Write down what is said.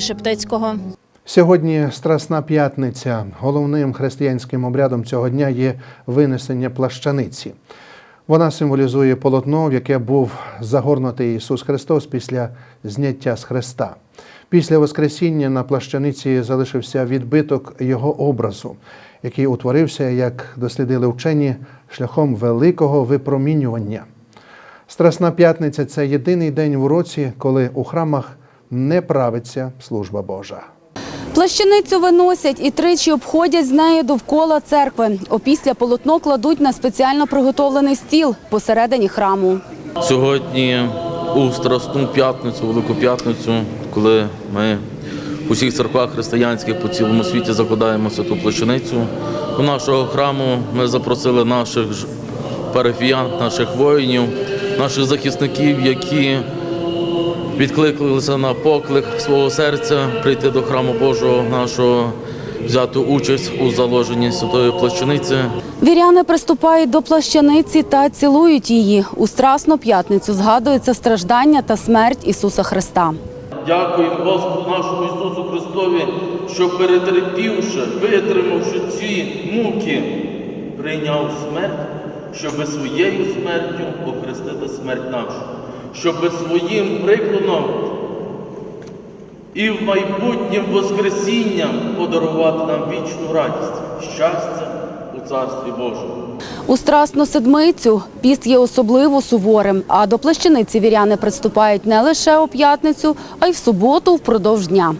Шептицького. Сьогодні Страсна п'ятниця. Головним християнським обрядом цього дня є винесення плащаниці. Вона символізує полотно, в яке був загорнутий Ісус Христос після зняття з Христа. Після Воскресіння на плащаниці залишився відбиток Його образу, який утворився, як дослідили вчені, шляхом великого випромінювання. Страсна п'ятниця це єдиний день в році, коли у храмах не правиться служба Божа. Плащаницю виносять і тричі обходять з нею довкола церкви. Опісля полотно кладуть на спеціально приготовлений стіл посередині храму. Сьогодні у Страсну п'ятницю, Велику п'ятницю, коли ми у всіх церквах християнських по цілому світі закладаємо святу плащаницю. До нашого храму ми запросили наших парафіян, наших воїнів, наших захисників, які відкликалися на поклик свого серця прийти до храму Божого нашого, взяти участь у заложенні святої плащаниці. Віряни приступають до плащаниці та цілують її. У Страсну п'ятницю згадується страждання та смерть Ісуса Христа. Дякуємо Господу нашому Ісусу Христові, що перетерпівши, витримавши ці муки, прийняв смерть, щоби своєю смертю охрестити смерть нашу, щоби своїм прикладом і в майбутнім Воскресінням подарувати нам вічну радість, щастя у Царстві Божому. У Страсну седмицю піст є особливо суворим, а до плащаниці віряни приступають не лише у п'ятницю, а й в суботу впродовж дня.